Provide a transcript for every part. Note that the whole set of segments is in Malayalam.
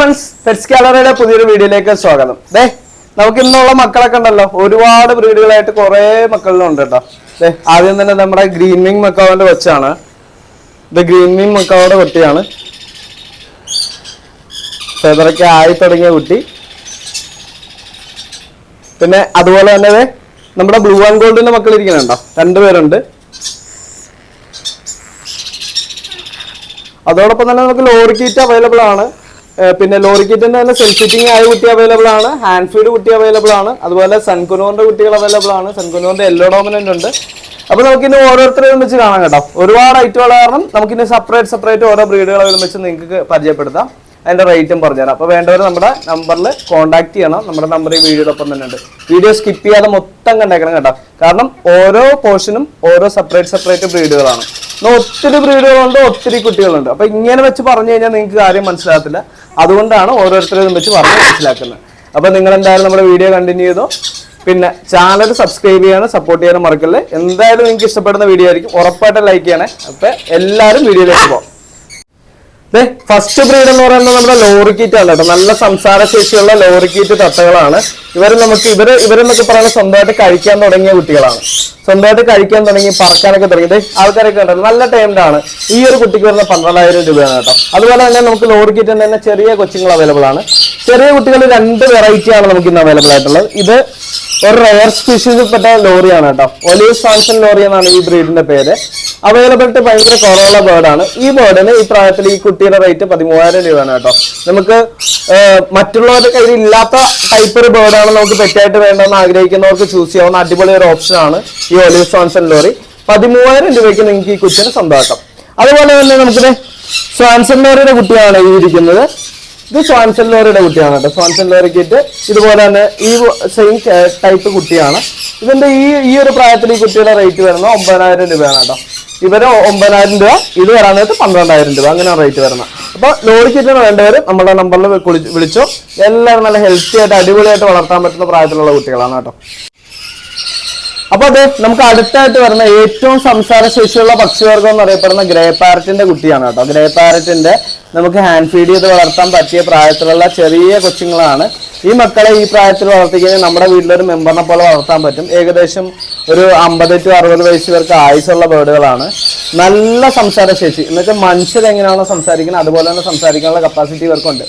ഫ്രണ്ട്സ് പെറ്റ്സ് ഗാലറിയുടെ പുതിയൊരു വീഡിയോയിലേക്ക് സ്വാഗതം. ദേ നമുക്ക് ഇന്നുള്ള മക്കളൊക്കെ ഉണ്ടല്ലോ. ഒരുപാട് ബ്രീഡുകളായിട്ട് കുറെ മക്കളിലുണ്ട് കേട്ടോ. ദേ ആദ്യം തന്നെ നമ്മുടെ ഗ്രീൻ വിങ് മക്കാവിന്റെ കൊച്ചാണ്. ഇത് ഗ്രീൻ വിങ് കുട്ടിയാണ്. ഫെതറൊക്കെ ആയി തുടങ്ങിയ കുട്ടി. പിന്നെ അതുപോലെ തന്നെ ദേ നമ്മുടെ ബ്ലൂ ആൻഡ് ഗോൾഡിന്റെ മക്കൾ ഇരിക്കുന്നുണ്ടോ രണ്ടുപേരുണ്ട് അതോടൊപ്പം തന്നെ നമുക്ക് ലോറിക്കീറ്റ് കിറ്റ് അവൈലബിൾ ആണ്. പിന്നെ ലോറി കിറ്റിന്റെ തന്നെ സെൽഫ് ആയ കുട്ടി അവൈലബിൾ ആണ് ഹാൻഡ് ഫീഡ് കുട്ടി അവൈലബിൾ ആണ് അതുപോലെ സൺകുനോറിന്റെ കുട്ടികൾ അവൈലബിൾ ആണ് സൺകുനോറിന്റെ യെല്ലോ ഡോമിനന്റ് ഉണ്ട്. അപ്പൊ നമുക്കിന്ന് ഓരോരുത്തരെയും വെച്ച് കാണാം കേട്ടോ. ഒരുപാട് ഐറ്റമുള്ള കാരണം നമുക്കിന്ന് സെപ്പറേറ്റ് സെപ്പറേറ്റ് ഓരോ ബ്രീഡുകൾ ഒരുമിച്ച് നിങ്ങൾക്ക് പരിചയപ്പെടുത്താം. അതിന്റെ റേറ്റും പറഞ്ഞുതരാം. അപ്പൊ വേണ്ടവർ നമ്മുടെ നമ്പറിൽ കോൺടാക്ട് ചെയ്യണം. നമ്മുടെ നമ്പർ ഈ വീഡിയോടൊപ്പം തന്നെ ഉണ്ട്. വീഡിയോ സ്കിപ്പ് ചെയ്യാതെ മൊത്തം കണ്ടേക്കണം കേട്ടോ. കാരണം ഓരോ പോർഷനും ഓരോ സെപ്പറേറ്റ് സെപ്പറേറ്റ് ബ്രീഡുകളാണ് ഒത്തിരി ബ്രീഡുകളുണ്ട് ഒത്തിരി കുട്ടികളുണ്ട്. അപ്പൊ ഇങ്ങനെ വെച്ച് പറഞ്ഞു കഴിഞ്ഞാൽ നിങ്ങൾക്ക് കാര്യം മനസ്സിലാകത്തില്ല. അതുകൊണ്ടാണ് ഓരോരുത്തരും വെച്ച് പറഞ്ഞ് മനസ്സിലാക്കുന്നത്. അപ്പൊ നിങ്ങൾ എന്തായാലും നമ്മുടെ വീഡിയോ കണ്ടിന്യൂ ചെയ്തോ. പിന്നെ ചാനൽ സബ്സ്ക്രൈബ് ചെയ്യാനും സപ്പോർട്ട് ചെയ്യാനും മറക്കല്ലേ. എന്തായാലും നിങ്ങൾക്ക് ഇഷ്ടപ്പെടുന്ന വീഡിയോ ആയിരിക്കും. ഉറപ്പായിട്ട് ലൈക്ക് ചെയ്യണേ. അപ്പൊ എല്ലാവരും വീഡിയോയിലേക്ക് പോകാം ഫസ്റ്റ് ബ്രീഡ് എന്ന് പറയുന്നത് നമ്മുടെ ലോറിക്കീറ്റ് ആണ് കേട്ടോ. നല്ല സംസാര ശേഷിയുള്ള ലോറിക്കീറ്റ് തത്തകളാണ്. ഇവർ നമുക്ക് ഇവർ ഇവരെന്നൊക്കെ പറയുന്നത് സ്വന്തമായിട്ട് കഴിക്കാൻ തുടങ്ങിയ കുട്ടികളാണ്. സ്വന്തമായിട്ട് കഴിക്കാൻ തുടങ്ങി പറക്കാനൊക്കെ തുടങ്ങി. ആൾക്കാരൊക്കെ ഉണ്ടല്ലോ നല്ല ടൈംഡ് ആണ്. ഈ ഒരു കുട്ടിക്ക് വരുന്ന പന്ത്രണ്ടായിരം രൂപയാണ് കേട്ടോ. അതുപോലെ തന്നെ നമുക്ക് ലോറിക്കീറ്റ് തന്നെ ചെറിയ കൊച്ചുങ്ങൾ അവൈലബിൾ ആണ്. ചെറിയ കുട്ടികൾ രണ്ട് വെറൈറ്റി ആണ് നമുക്ക് ഇന്ന് അവൈലബിൾ ആയിട്ടുള്ളത്. ഇത് ഒരു റയർ സ്പീഷീസിൽപ്പെട്ട ലോറിയാണ് കേട്ടോ. ഒലീസ് സാൻസൺ ലോറി എന്നാണ് ഈ ബ്രീഡിന്റെ പേര്. അവൈലബിലിറ്റി ഭയങ്കര കുറവുള്ള ബേർഡാണ് ഈ ബേർഡിന് ഈ പ്രായത്തിൽ ഈ കുട്ടിയുടെ റേറ്റ് പതിമൂവായിരം രൂപയാണ് കേട്ടോ. നമുക്ക് മറ്റുള്ളവരുടെ കയ്യിൽ ഇല്ലാത്ത ടൈപ്പ് ഒരു ബേർഡാണ് നമുക്ക് പെറ്റായിട്ട് വേണ്ടെന്ന് ആഗ്രഹിക്കുന്നവർക്ക് ചൂസ് ചെയ്യാവുന്ന അടിപൊളി ഒരു ഓപ്ഷനാണ് ഈ ഒലീസ് സാൻസൺ ലോറി. പതിമൂവായിരം രൂപയ്ക്ക് നിങ്ങൾക്ക് ഈ കുട്ടിനെ സ്വന്തമാക്കാം. അതുപോലെ തന്നെ നമുക്ക് സ്വാൻസൺ ലോറിയുടെ കുട്ടിയാണ് ഈ ഇരിക്കുന്നത്. ഇത് സ്വാൻസൺ ലോറിയുടെ കുട്ടിയാണ് കേട്ടോ. സ്വാൻസൺ ലോറിക്കിട്ട് ഇതുപോലെ തന്നെ ഈ സെയിം ടൈപ്പ് കുട്ടിയാണ്. ഇതിന്റെ ഈ ഈ ഒരു പ്രായത്തിൽ ഈ കുട്ടിയുടെ റേറ്റ് വരുന്നത് ഒമ്പതിനായിരം രൂപയാണ് കേട്ടോ. ഇവർ ഒമ്പതിനായിരം രൂപ ഇത് വരാൻ നേരത്ത് പന്ത്രണ്ടായിരം രൂപ അങ്ങനെയാണ് റേറ്റ് വരുന്നത്. അപ്പൊ ലോറി കിറ്റിന് വേണ്ടവർ നമ്മുടെ നമ്പറിൽ വിളിച്ചോ. എല്ലാവരും നല്ല ഹെൽത്തി ആയിട്ട് അടിപൊളിയായിട്ട് വളർത്താൻ പറ്റുന്ന പ്രായത്തിലുള്ള കുട്ടികളാണ് കേട്ടോ. അപ്പൊ അതെ നമുക്ക് അടുത്തായിട്ട് വരുന്ന ഏറ്റവും സംസാര ശേഷിയുള്ള പക്ഷിവർഗം എന്ന് അറിയപ്പെടുന്ന ഗ്രേ പാരറ്റിന്റെ കുട്ടിയാണ് കേട്ടോ. ഗ്രേ പാരറ്റിന്റെ നമുക്ക് ഹാൻഡ് ഫീഡ് ചെയ്ത് വളർത്താൻ പറ്റിയ പ്രായത്തിലുള്ള ചെറിയ കൊച്ചുങ്ങളാണ്. ഈ മക്കളെ ഈ പ്രായത്തിൽ വളർത്തിക്കഴിഞ്ഞാൽ നമ്മുടെ വീട്ടിലൊരു മെമ്പറിനെ പോലെ വളർത്താൻ പറ്റും. ഏകദേശം ഒരു അമ്പത് ടു അറുപത് വയസ്സ് വരെ ആയുസുള്ള ബേർഡുകളാണ് നല്ല സംസാരശേഷി എന്നുവെച്ചാൽ മനുഷ്യർ എങ്ങനെയാണോ സംസാരിക്കുന്നത് അതുപോലെ തന്നെ സംസാരിക്കാനുള്ള കപ്പാസിറ്റി ഇവർക്കുണ്ട്.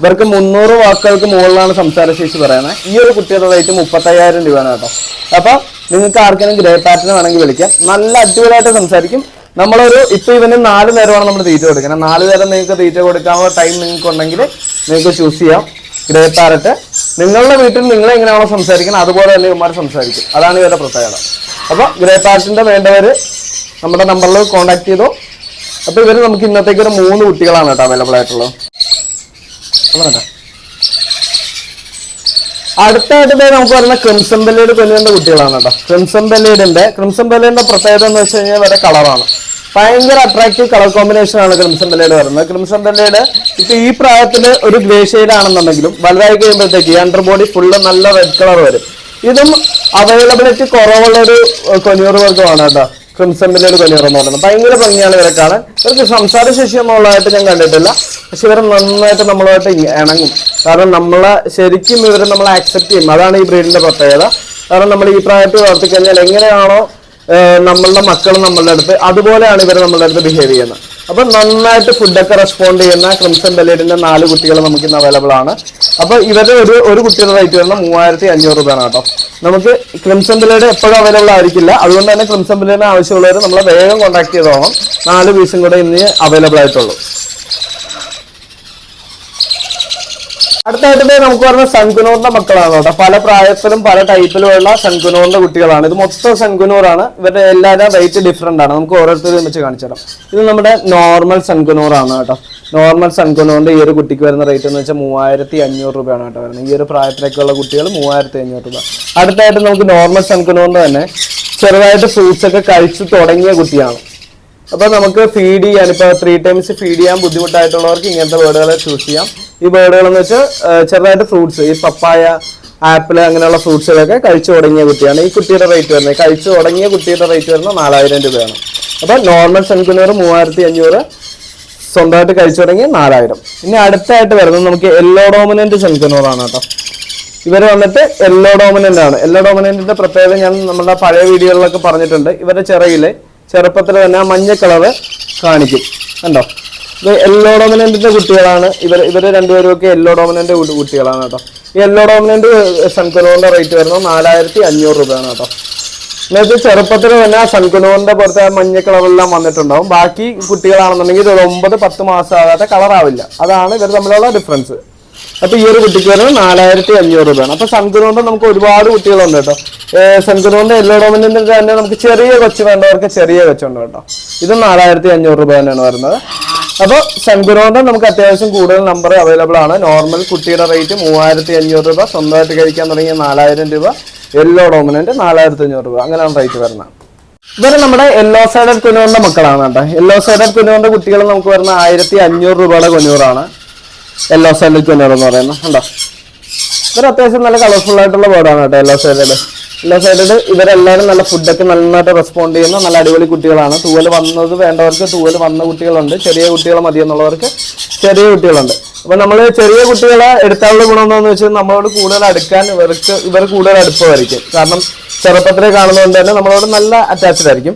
ഇവർക്ക് മുന്നൂറ് വാക്കുകൾക്ക് മുകളിലാണ് സംസാരശേഷി പറയുന്നത്. ഈ ഒരു കുട്ടിയുടെ റേറ്റ് മുപ്പത്തയ്യായിരം രൂപയാണ് കേട്ടോ. അപ്പോൾ നിങ്ങൾക്ക് ആർക്കെങ്കിലും ഗ്രേ പാറ്റേൺ വേണമെങ്കിൽ വിളിക്കാം. നല്ല അടിപൊളിയായിട്ട് സംസാരിക്കും. നമ്മളൊരു ഇപ്പൊ ഇവന് നാല് നേരമാണ് നമ്മൾ തീറ്റ കൊടുക്കുന്നത്. നാല് നേരം നിങ്ങൾക്ക് തീറ്റ കൊടുക്കാനുള്ള ടൈം നിങ്ങൾക്ക് ഉണ്ടെങ്കിൽ നിങ്ങൾക്ക് ചൂസ് ചെയ്യാം. ഗ്രേ പാരറ്റ് നിങ്ങളുടെ വീട്ടിൽ നിങ്ങൾ എങ്ങനെയാണോ സംസാരിക്കുന്നത് അതുപോലെ തന്നെ ഇവന്മാർ സംസാരിക്കും. അതാണ് ഇവരുടെ പ്രത്യേകത. അപ്പൊ ഗ്രേ പാരറ്റിന്റെ വേണ്ടവര് നമ്മുടെ നമ്പറിൽ കോൺടാക്ട് ചെയ്തോ. അപ്പൊ ഇവർ നമുക്ക് ഇന്നത്തേക്ക് ഒരു മൂന്ന് കുട്ടികളാണ് കേട്ടോ അവൈലബിൾ ആയിട്ടുള്ളത്. അടുത്തായിട്ട് നമുക്ക് വരുന്ന ക്രിംസൺ ബെല്ലേഡ് കൊല്ലുന്ന കുട്ടികളാണ് കേട്ടോ. ക്രിംസൺ ബെല്ലേഡിന്റെ പ്രത്യേകത എന്ന് വെച്ച് കഴിഞ്ഞാൽ ഇവരുടെ കളറാണ് ഭയങ്കര അട്രാക്റ്റീവ് കളർ കോമ്പിനേഷൻ ആണ് ക്രിംസൺ ബെല്ലയുടെ വരുന്നത്. ക്രിംസൺ ബെല്ലയുടെ ഇപ്പൊ ഈ പ്രായത്തിൽ ഒരു ഗ്രേ ആണെന്നുണ്ടെങ്കിലും വലുതായി കഴിയുമ്പോഴത്തേക്ക് അണ്ടർ ബോഡി ഫുള്ള് നല്ല റെഡ് കളർ വരും. ഇതും അവൈലബിലിറ്റി കുറവുള്ള ഒരു കൊനിയൂർ വർഗമാണ് കേട്ടോ. ക്രിംസൺ ബെല്ലയുടെ കൊനിയൂർ എന്ന് പറയുന്നത്. ഭയങ്കര ഭംഗിയാണ് ഇവരെ കാണാൻ ഇവർക്ക് സംസാര ശേഷി ഉള്ളതായിട്ട് ഞാൻ കണ്ടിട്ടില്ല. പക്ഷെ ഇവർ നന്നായിട്ട് നമ്മളായിട്ട് ഇണങ്ങും. കാരണം നമ്മളെ ശരിക്കും ഇവരെ നമ്മൾ ആക്സെപ്റ്റ് ചെയ്യും. അതാണ് ഈ ബ്രീഡിന്റെ പ്രത്യേകത. കാരണം നമ്മൾ ഈ പ്രായത്തിൽ വളർത്തിക്കഴിഞ്ഞാൽ എങ്ങനെയാണോ നമ്മളുടെ മക്കൾ നമ്മളുടെ അടുത്ത് അതുപോലെയാണ് ഇവർ നമ്മളുടെ അടുത്ത് ബിഹേവ് ചെയ്യുന്നത്. അപ്പൊ നന്നായിട്ട് ഫുഡൊക്കെ റെസ്പോണ്ട് ചെയ്യുന്ന ക്രിംസൺ ബെല്ലേഡിന്റെ നാല് കുട്ടികൾ നമുക്ക് ഇന്ന് അവൈലബിൾ ആണ്. അപ്പൊ ഇവരുടെ ഒരു ഒരു കുട്ടിയുടെ റേറ്റ് വരുന്നത് മൂവായിരത്തി അഞ്ഞൂറ് രൂപയാണ് കേട്ടോ. നമുക്ക് ക്രിംസൺ ബലേഡ് എപ്പോഴും അവൈലബിൾ ആയിരിക്കില്ല. അതുകൊണ്ട് തന്നെ ക്രിംസൺ ബെല്ലേഡിന് ആവശ്യമുള്ളവർ നമ്മളെ വേഗം കോൺടാക്ട് ചെയ്തോണം. നാല് പീസും കൂടെ ഇന്ന് അവൈലബിൾ ആയിട്ടുള്ളൂ. അടുത്തായിട്ട് നമുക്ക് പറഞ്ഞ സൺകുനൂറിന്റെ മക്കളാണ് കേട്ടോ. പല പ്രായത്തിലും പല ടൈപ്പിലുമുള്ള സൺകുനൂറിന്റെ കുട്ടികളാണ്. ഇത് മൊത്തം സൺകുനൂറാണ് ഇവരുടെ എല്ലാവരും റേറ്റ് ഡിഫറെന്റ് ആണ്. നമുക്ക് ഓരോരുത്തരും വെച്ച് കാണിച്ചു തരാം. ഇത് നമ്മുടെ നോർമൽ സൺകുനൂറാണ് കേട്ടോ. നോർമൽ സൺകുനൂറിന്റെ ഈ ഒരു കുട്ടിക്ക് വരുന്ന റേറ്റ് എന്ന് വെച്ചാൽ മൂവായിരത്തി അഞ്ഞൂറ് രൂപയാണ് കേട്ടോ വരുന്നത്. ഈ ഒരു പ്രായത്തിലേക്കുള്ള കുട്ടികൾ മൂവായിരത്തി അഞ്ഞൂറ് രൂപ. അടുത്തായിട്ട് നമുക്ക് നോർമൽ സൺകുനൂറിന്റെ തന്നെ ചെറുതായിട്ട് ഫ്രൂട്ട്സ് ഒക്കെ കഴിച്ചു തുടങ്ങിയ കുട്ടിയാണ്. അപ്പൊ നമുക്ക് ഫീഡ് ചെയ്യാൻ ഇപ്പൊ ത്രീ ടൈംസ് ഫീഡ് ചെയ്യാൻ ബുദ്ധിമുട്ടായിട്ടുള്ളവർക്ക് ഇങ്ങനത്തെ ബേർഡുകളെ ചൂസ് ചെയ്യാം. ഈ ബേർഡുകൾ എന്ന് വെച്ചാൽ ചെറുതായിട്ട് ഫ്രൂട്ട്സ് ഈ പപ്പായ ആപ്പിൾ അങ്ങനെയുള്ള ഫ്രൂട്ട്സുകളൊക്കെ കഴിച്ചു തുടങ്ങിയ കുട്ടിയാണ് ഈ കുട്ടിയുടെ റേറ്റ് വരുന്നത്. കഴിച്ചു തുടങ്ങിയ കുട്ടിയുടെ റേറ്റ് വരുന്നത് നാലായിരം രൂപയാണ്. അപ്പൊ നോർമൽ സെൻകുനൂർ മൂവായിരത്തി അഞ്ഞൂറ് സ്വന്തമായിട്ട് കഴിച്ചു തുടങ്ങി നാലായിരം. ഇനി അടുത്തായിട്ട് വരുന്നത് നമുക്ക് യെല്ലോ ഡോമിനന്റ് സെൻകുനോറാണ് കേട്ടോ. ഇവർ വന്നിട്ട് യെല്ലോ ഡോമിനന്റ് ആണ്. യെല്ലോ ഡോമിനന്റിന്റെ പ്രത്യേകത ഞാൻ നമ്മുടെ പഴയ വീഡിയോകളിലൊക്കെ പറഞ്ഞിട്ടുണ്ട്. ഇവരുടെ ചിറയിൽ ചെറുപ്പത്തിൽ തന്നെ മഞ്ഞ കളറ് കാണിക്കും. കണ്ടോ? യെല്ലോ ഡോമിനന്റിന്റെ കുട്ടികളാണ്. ഇവർ ഇവർ രണ്ടുപേരും ഒക്കെ യെല്ലോ ഡോമിനന്റ് കുട്ടികളാണ് കേട്ടോ. ഈ യെല്ലോ ഡോമിനന്റ് സൺകുനോറിന്റെ റേറ്റ് വരുന്നത് നാലായിരത്തി അഞ്ഞൂറ് രൂപയാണ് കേട്ടോ. എന്നുവെച്ചാൽ ചെറുപ്പത്തിൽ തന്നെ ആ സൺകുനോറിന്റെ പുറത്തെ മഞ്ഞ കളറെല്ലാം വന്നിട്ടുണ്ടാവും. ബാക്കി കുട്ടികളാണെന്നുണ്ടെങ്കിൽ ഒരു ഒമ്പത് പത്ത് മാസം ആകാത്ത കളറാവില്ല അതാണ് ഇവർ തമ്മിലുള്ള ഡിഫറൻസ് അപ്പൊ ഈ ഒരു കുട്ടിക്ക് വരുന്നത് നാലായിരത്തി അഞ്ഞൂറ് രൂപയാണ്. അപ്പൊ സൺകുനോറിന്റെ നമുക്ക് ഒരുപാട് കുട്ടികളുണ്ട് കേട്ടോ. സൺകുനോറിന്റെ യെല്ലോ ഡോമിനന്റിന്റെ തന്നെ നമുക്ക് ചെറിയ കൊച്ചു വേണ്ടവർക്ക് ചെറിയ കൊച്ചുണ്ട് കേട്ടോ. ഇത് നാലായിരത്തി അഞ്ഞൂറ് രൂപ തന്നെയാണ് വരുന്നത്. അപ്പോൾ സൺകുനോറിന്റെ നമുക്ക് അത്യാവശ്യം കൂടുതൽ നമ്പർ അവൈലബിൾ ആണ്. നോർമൽ കുട്ടിയുടെ റേറ്റ് മൂവായിരത്തി അഞ്ഞൂറ് രൂപ സ്വന്തമായിട്ട് കഴിക്കാൻ തുടങ്ങിയ നാലായിരം രൂപ യെല്ലോ ഡോമിനന്റ് നാലായിരത്തി അഞ്ഞൂറ് രൂപ. അങ്ങനെയാണ് റേറ്റ് വരുന്നത്. ഇവർ നമ്മുടെ യെല്ലോ സൈഡഡ് കുനുവിന്റെ മക്കളാണ് കേട്ടോ. യെല്ലോ സൈഡഡ് കുനുവിന്റെ കുട്ടികൾ നമുക്ക് വരുന്ന ആയിരത്തി അഞ്ഞൂറ് രൂപയുടെ കുനൂറാണ് യെല്ലോ സൈഡഡ് കുനൂർ എന്ന് പറയുന്നത്. കണ്ടോ? ഇവർ അത്യാവശ്യം നല്ല കളർഫുൾ ആയിട്ടുള്ള ബേർഡാണ് കേട്ടോ യെല്ലോ സൈഡഡ് യെല്ലോ സൈഡഡ് ഇവരെല്ലാവരും നല്ല ഫുഡൊക്കെ നന്നായിട്ട് റെസ്പോണ്ട് ചെയ്യുന്ന. നല്ല അടിപൊളി കുട്ടികളാണ്. തൂവൽ വന്നത് വേണ്ടവർക്ക് തൂവൽ വന്ന കുട്ടികളുണ്ട്. ചെറിയ കുട്ടികൾ മതി എന്നുള്ളവർക്ക് ചെറിയ കുട്ടികളുണ്ട്. അപ്പൊ നമ്മൾ ചെറിയ കുട്ടികളെ എടുത്താലുള്ള ഗുണം എന്താണെന്ന് വെച്ചാൽ നമ്മളോട് കൂടുതൽ അടുക്കാൻ ഇവർക്ക് ഇവർ കൂടുതൽ അടുപ്പമായിരിക്കും. കാരണം ചെറുപ്പത്തിലെ കാണുന്നതുകൊണ്ട് തന്നെ നമ്മളോട് നല്ല അറ്റാച്ച്ഡ് ആയിരിക്കും.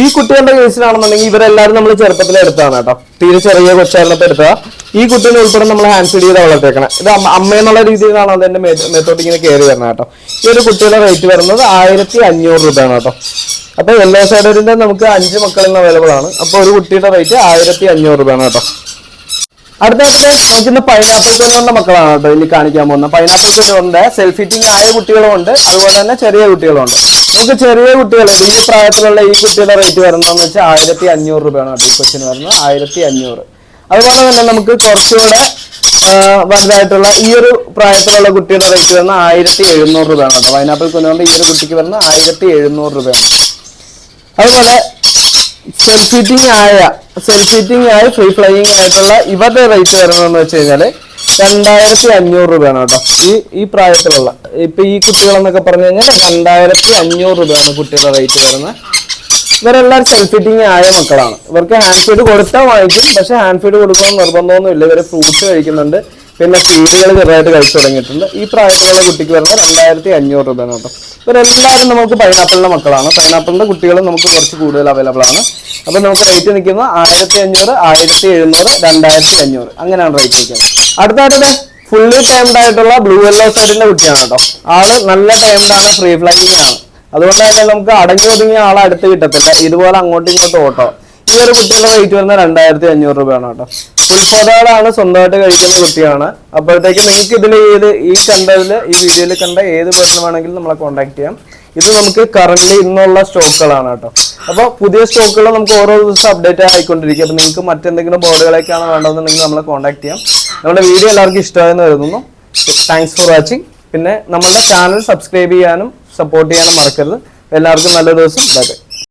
ഈ കുട്ടികളുടെ കേസിലാണെന്നുണ്ടെങ്കിൽ ഇവരെല്ലാവരും നമ്മൾ ചെറുപ്പത്തിലെ എടുത്താണ് കേട്ടോ. തീരെ ചെറിയ കൊച്ചായിരുന്നപ്പോൾ എടുത്തതാ. ഈ കുട്ടീനെ ഉൾപ്പെടെ നമ്മൾ ഹാൻഡ് ഫീഡ് ചെയ്ത് വളർത്തേക്കണം ഇത് അമ്മ അമ്മ എന്നുള്ള രീതിയിലാണ് അതിന്റെ മെത്തോഡ് ഇങ്ങനെ കയറി വരുന്നത് കേട്ടോ. ഈ ഒരു കുട്ടിയുടെ റേറ്റ് വരുന്നത് ആയിരത്തി അഞ്ഞൂറ് രൂപയാണ് കേട്ടോ. അപ്പൊ യെല്ലോ സൈഡറിന്റെ നമുക്ക് അഞ്ച് മക്കളിൽ നിന്ന് അവൈലബിൾ ആണ്. അപ്പൊ ഒരു കുട്ടിയുടെ റേറ്റ് ആയിരത്തി അഞ്ഞൂറ് രൂപയാണ് കേട്ടോ. അടുത്തായിട്ട് നമുക്കിന്ന് പൈനാപ്പിൾ കൊണ്ടുവന്ന മക്കളാണ് കേട്ടോ. ഇതിൽ കാണിക്കാൻ പോകുന്നത്. പൈനാപ്പിൾ കൊണ്ടുകൊണ്ട് സെൽഫ് ആയ കുട്ടികളും ഉണ്ട് അതുപോലെ തന്നെ ചെറിയ കുട്ടികളും ഉണ്ട് നമുക്ക് ചെറിയ കുട്ടികൾ ഈ പ്രായത്തിലുള്ള ഈ കുട്ടിയുടെ റേറ്റ് വരുന്നതെന്ന് വെച്ചാൽ ആയിരത്തി അഞ്ഞൂറ് രൂപയാണ് കേട്ടോ ഈ കൊച്ചിന് വരുന്നത്. ആയിരത്തി അഞ്ഞൂറ് അതുപോലെ തന്നെ നമുക്ക് കുറച്ചുകൂടെ വലുതായിട്ടുള്ള ഈ ഒരു പ്രായത്തിലുള്ള കുട്ടിയുടെ റേറ്റ് വരുന്ന ആയിരത്തി എഴുന്നൂറ് രൂപയാണ് കേട്ടോ. പൈനാപ്പിൾ കുഞ്ഞുകൊണ്ട് ഈ ഒരു കുട്ടിക്ക് വരുന്ന ആയിരത്തി എഴുന്നൂറ് രൂപയാണ്. അതുപോലെ സെൽഫ് ആയ സെൽഫ് ഹീറ്റിംഗ് ആയി ഫ്രീ ഫ്ലൈയിങ് ആയിട്ടുള്ള ഇവരുടെ റേറ്റ് വരുന്നതെന്ന് വെച്ച് കഴിഞ്ഞാൽ രണ്ടായിരത്തി അഞ്ഞൂറ് രൂപയാണ് കേട്ടോ. ഈ ഈ പ്രായത്തിലുള്ള. ഇപ്പൊ ഈ കുട്ടികളെന്നൊക്കെ പറഞ്ഞു കഴിഞ്ഞാൽ രണ്ടായിരത്തി അഞ്ഞൂറ് രൂപയാണ് കുട്ടികളുടെ റേറ്റ് വരുന്നത്. ഇവരെല്ലാവരും സെൽഫ് ഫിറ്റിംഗ് ആയ മക്കളാണ്. ഇവർക്ക് ഹാൻഡ് ഫീഡ് കൊടുത്താൽ വാങ്ങിക്കും പക്ഷെ ഹാൻഡ് ഫീഡ് കൊടുക്കണം നിർബന്ധമൊന്നുമില്ല. ഇവർ ഫ്രൂട്ട്സ് കഴിക്കുന്നുണ്ട്. പിന്നെ ഫീഡുകൾ ചെറുതായിട്ട് കഴിച്ചു തുടങ്ങിയിട്ടുണ്ട്. ഈ പ്രായത്തിലുള്ള കുട്ടിക്ക് വരുന്ന രണ്ടായിരത്തി അഞ്ഞൂറ് രൂപയാണ് കേട്ടോ. ഇവരെല്ലാവരും നമുക്ക് പൈനാപ്പിളിന്റെ മക്കളാണ്. പൈനാപ്പിളിന്റെ കുട്ടികൾ നമുക്ക് കുറച്ച് കൂടുതൽ അവൈലബിൾ ആണ്. അപ്പൊ നമുക്ക് റേറ്റ് നിൽക്കുന്നത് ആയിരത്തി അഞ്ഞൂറ് ആയിരത്തി എഴുന്നൂറ് രണ്ടായിരത്തി അഞ്ഞൂറ്. അങ്ങനെയാണ് റേറ്റ് നിൽക്കുന്നത്. അടുത്തായിട്ട് ഫുള്ളി ടൈംഡ് ആയിട്ടുള്ള ബ്ലൂ യെല്ലോ സൈഡിന്റെ കുട്ടിയാണ് കേട്ടോ. ആൾ നല്ല ടൈംഡ് ആണ് ഫ്രീ ഫ്ലൈയിങ് ആണ്. അതുകൊണ്ട് തന്നെ നമുക്ക് അടങ്ങി ഒതുങ്ങിയ ആളെ അടുത്ത് കിട്ടത്തില്ല. ഇതുപോലെ അങ്ങോട്ടും ഇങ്ങോട്ടും ഓട്ടോ. ഈ ഒരു കുട്ടിയുടെ റേറ്റ് വരുന്നത് രണ്ടായിരത്തി അഞ്ഞൂറ് രൂപയാണ് കേട്ടോ. മുപ്പതാളാണ് സ്വന്തമായിട്ട് കഴിക്കുന്ന കുട്ടിയാണ്. അപ്പോഴത്തേക്ക് നിങ്ങൾക്ക് ഇതിൽ ഏത് ഈ കണ്ടതിൽ ഈ വീഡിയോയിൽ കണ്ട ഏത് പേഴ്സൺ വേണമെങ്കിലും നമ്മളെ കോൺടാക്ട് ചെയ്യാം. ഇത് നമുക്ക് കറന്റ് ഇന്നുള്ള സ്റ്റോക്കുകളാണ് കേട്ടോ. അപ്പോൾ പുതിയ സ്റ്റോക്കുകൾ നമുക്ക് ഓരോ ദിവസം അപ്ഡേറ്റ് ആയിക്കൊണ്ടിരിക്കും. അപ്പോൾ നിങ്ങൾക്ക് മറ്റെന്തെങ്കിലും ബോർഡുകളൊക്കെയാണ് വേണ്ടതെന്നുണ്ടെങ്കിൽ നമ്മളെ കോൺടാക്ട് ചെയ്യാം. നമ്മുടെ വീഡിയോ എല്ലാവർക്കും ഇഷ്ടമായെന്ന് കരുതുന്നു. താങ്ക്സ് ഫോർ വാച്ചിങ് പിന്നെ നമ്മുടെ ചാനൽ സബ്സ്ക്രൈബ് ചെയ്യാനും സപ്പോർട്ട് ചെയ്യാനും മറക്കരുത്. എല്ലാവർക്കും നല്ല ദിവസം. ബൈ